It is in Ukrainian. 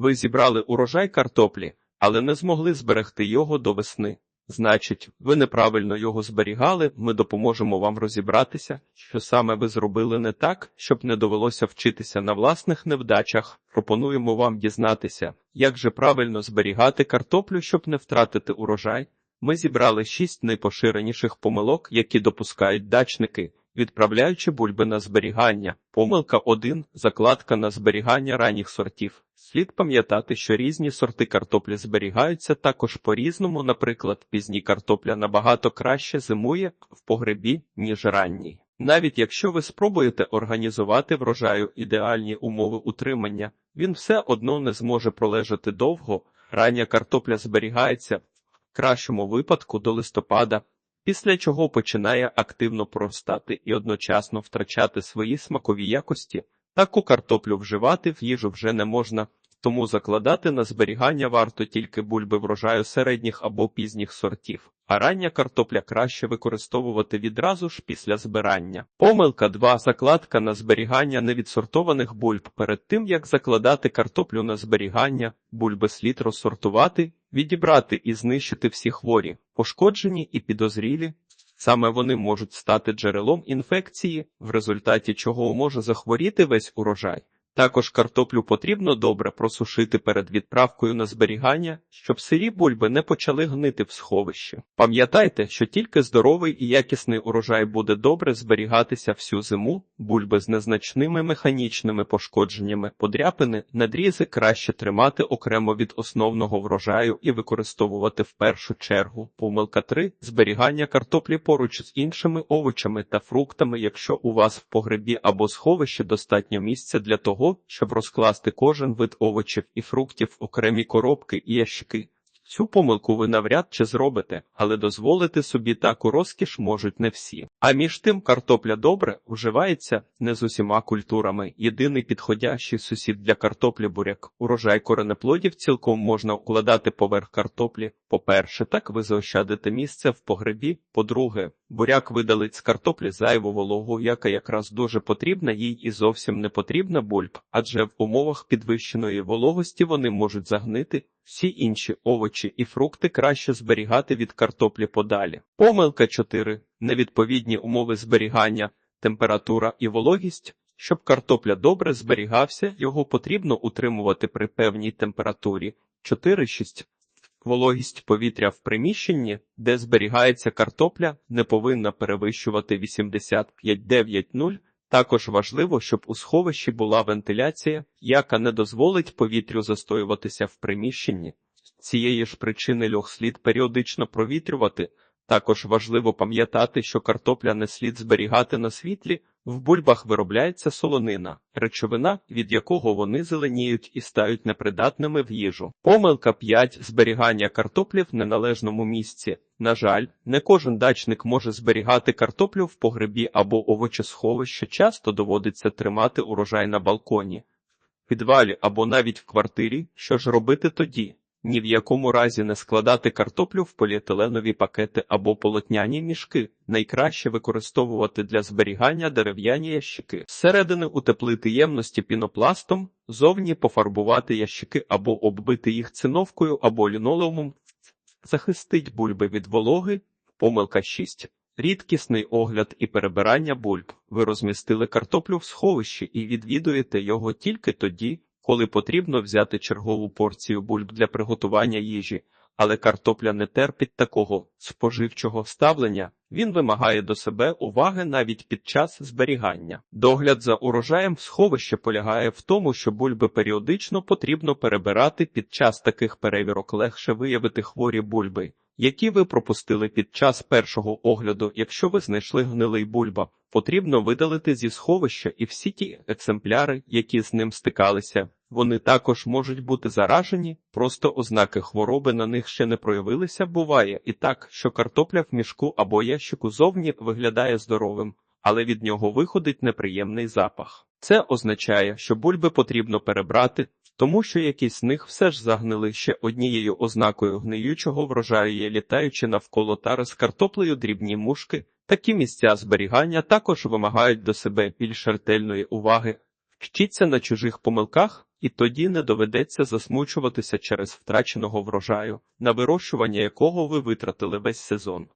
Ви зібрали урожай картоплі, але не змогли зберегти його до весни. Значить, ви неправильно його зберігали, ми допоможемо вам розібратися, що саме ви зробили не так, щоб не довелося вчитися на власних невдачах. Пропонуємо вам дізнатися, як же правильно зберігати картоплю, щоб не втратити урожай. Ми зібрали шість найпоширеніших помилок, які допускають дачники, відправляючи бульби на зберігання. Помилка 1. закладка на зберігання ранніх сортів. Слід пам'ятати, що різні сорти картоплі зберігаються також по-різному. Наприклад, пізні картопля набагато краще зимує в погребі, ніж ранній. Навіть якщо ви спробуєте організувати врожаю ідеальні умови утримання, він все одно не зможе пролежати довго. Рання картопля зберігається в кращому випадку до листопада, після чого починає активно простати і одночасно втрачати свої смакові якості. Таку картоплю вживати в їжу вже не можна, тому закладати на зберігання варто тільки бульби врожаю середніх або пізніх сортів, а рання картопля краще використовувати відразу ж після збирання. Помилка 2. Закладка на зберігання невідсортованих бульб. Перед тим як закладати картоплю на зберігання, бульби слід розсортувати, відібрати і знищити всі хворі, пошкоджені і підозрілі. Саме вони можуть стати джерелом інфекції, в результаті чого може захворіти весь урожай. Також картоплю потрібно добре просушити перед відправкою на зберігання, щоб сирі бульби не почали гнити в сховищі. Пам'ятайте, що тільки здоровий і якісний урожай буде добре зберігатися всю зиму, бульби з незначними механічними пошкодженнями, подряпини, надрізи краще тримати окремо від основного врожаю і використовувати в першу чергу. Помилка 3. зберігання картоплі поруч з іншими овочами та фруктами, якщо у вас в погребі або сховищі достатньо місця для того, щоб розкласти кожен вид овочів і фруктів в окремі коробки і ящики. Цю помилку ви навряд чи зробите, але дозволити собі таку розкіш можуть не всі. А між тим картопля добре вживається не з усіма культурами. Єдиний підходящий сусід для картоплі буряк. Урожай коренеплодів цілком можна укладати поверх картоплі. По-перше, так ви заощадите місце в погребі. По-друге, буряк видалить з картоплі зайву вологу, яка якраз дуже потрібна їй і зовсім не потрібна бульб, адже в умовах підвищеної вологості вони можуть загнити. Всі інші овочі і фрукти краще зберігати від картоплі подалі. Помилка 4. Невідповідні умови зберігання, температура і вологість. Щоб картопля добре зберігався, його потрібно утримувати при певній температурі 4-6. Вологість повітря в приміщенні, де зберігається картопля, не повинна перевищувати 85-9-0. Також важливо, щоб у сховищі була вентиляція, яка не дозволить повітрю застоюватися в приміщенні. З цієї ж причини льох слід періодично провітрювати. Також важливо пам'ятати, що картопля не слід зберігати на світлі, в бульбах виробляється солонина, речовина, від якого вони зеленіють і стають непридатними в їжу. Помилка 5. зберігання картоплі в неналежному місці. На жаль, не кожен дачник може зберігати картоплю в погребі або овочесховище, часто доводиться тримати урожай на балконі, в підвалі або навіть в квартирі. Що ж робити тоді? Ні в якому разі не складати картоплю в поліетиленові пакети або полотняні мішки. Найкраще використовувати для зберігання дерев'яні ящики. Зсередини утеплити ємності пінопластом, зовні пофарбувати ящики або оббити їх циновкою або лінолеумом. Захистить бульби від вологи. Помилка 6. Рідкісний огляд і перебирання бульб. Ви розмістили картоплю в сховищі і відвідуєте його тільки тоді, коли потрібно взяти чергову порцію бульб для приготування їжі, але картопля не терпить такого споживчого ставлення, він вимагає до себе уваги навіть під час зберігання. Догляд за урожаєм сховище полягає в тому, що бульби періодично потрібно перебирати під час таких перевірок легше виявити хворі бульби. Які ви пропустили під час першого огляду, якщо ви знайшли гнилий бульба, потрібно видалити зі сховища і всі ті екземпляри, які з ним стикалися. Вони також можуть бути заражені, просто ознаки хвороби на них ще не проявилися. Буває і так, що картопля в мішку або ящику зовні виглядає здоровим, але від нього виходить неприємний запах. Це означає, що бульби потрібно перебрати, тому що якісь з них все ж загнили ще однією ознакою гниючого врожаю є літаючи навколо тари з картоплею дрібні мушки. Такі місця зберігання також вимагають до себе більш ретельної уваги. Вчіться на чужих помилках, І тоді не доведеться засмучуватися через втраченого врожаю, на вирощування якого ви витратили весь сезон.